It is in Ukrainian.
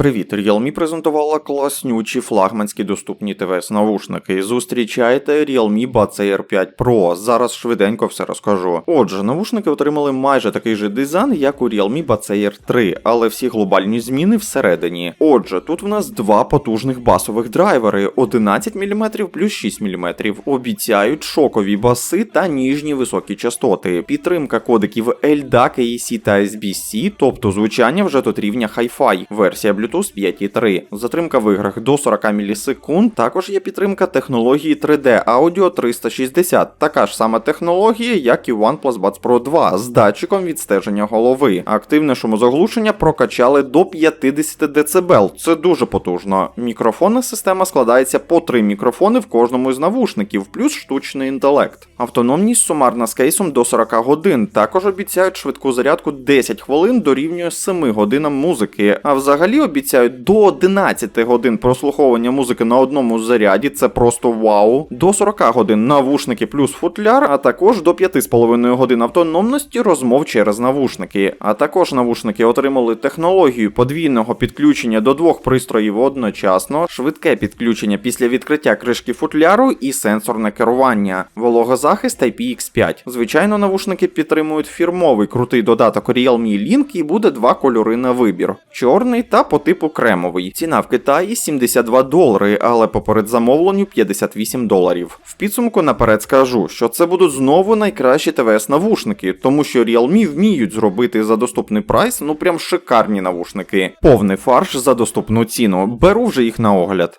Привіт, Realme презентувала класнючі флагманські доступні ТВС навушники. Зустрічайте Realme Buds Air 5 Pro. Зараз швиденько все розкажу. Отже, навушники отримали майже такий же дизайн, як у Realme Buds Air 3, але всі глобальні зміни всередині. Отже, тут в нас два потужних басових драйвери: 11 мм плюс 6 мм. Обіцяють шокові баси та ніжні високі частоти. Підтримка кодеків LDAC, AEC та SBC, тобто звучання вже тут рівня Hi-Fi. Версія Bluetooth 5.3. Затримка в іграх до 40 мілісекунд. Також є підтримка технології 3D Audio 360. Така ж сама технологія, як і OnePlus Buds Pro 2 з датчиком відстеження голови. Активне шумозаглушення прокачали до 50 дБ. Це дуже потужно. Мікрофонна система складається по 3 мікрофони в кожному із навушників, плюс штучний інтелект. Автономність сумарна з кейсом до 40 годин. Також обіцяють швидку зарядку 10 хвилин дорівнює 7 годинам музики. А взагалі обіцяють до 11 годин прослуховування музики на одному заряді. Це просто вау. До 40 годин навушники плюс футляр, а також до 5,5 годин автономності розмов через навушники. А також навушники отримали технологію подвійного підключення до двох пристроїв одночасно, швидке підключення після відкриття кришки футляру і сенсорне керування, вологозахист IPX5. Звичайно, навушники підтримують фірмовий крутий додаток Realme Link і буде два кольори на вибір: чорний та по типу кремовий. Ціна в Китаї 72 долари, але по передзамовленню 58 доларів. В підсумку наперед скажу, що це будуть знову найкращі ТВС навушники, тому що Realme вміють зробити за доступний прайс, ну прям шикарні навушники. Повний фарш за доступну ціну. Беру вже їх на огляд.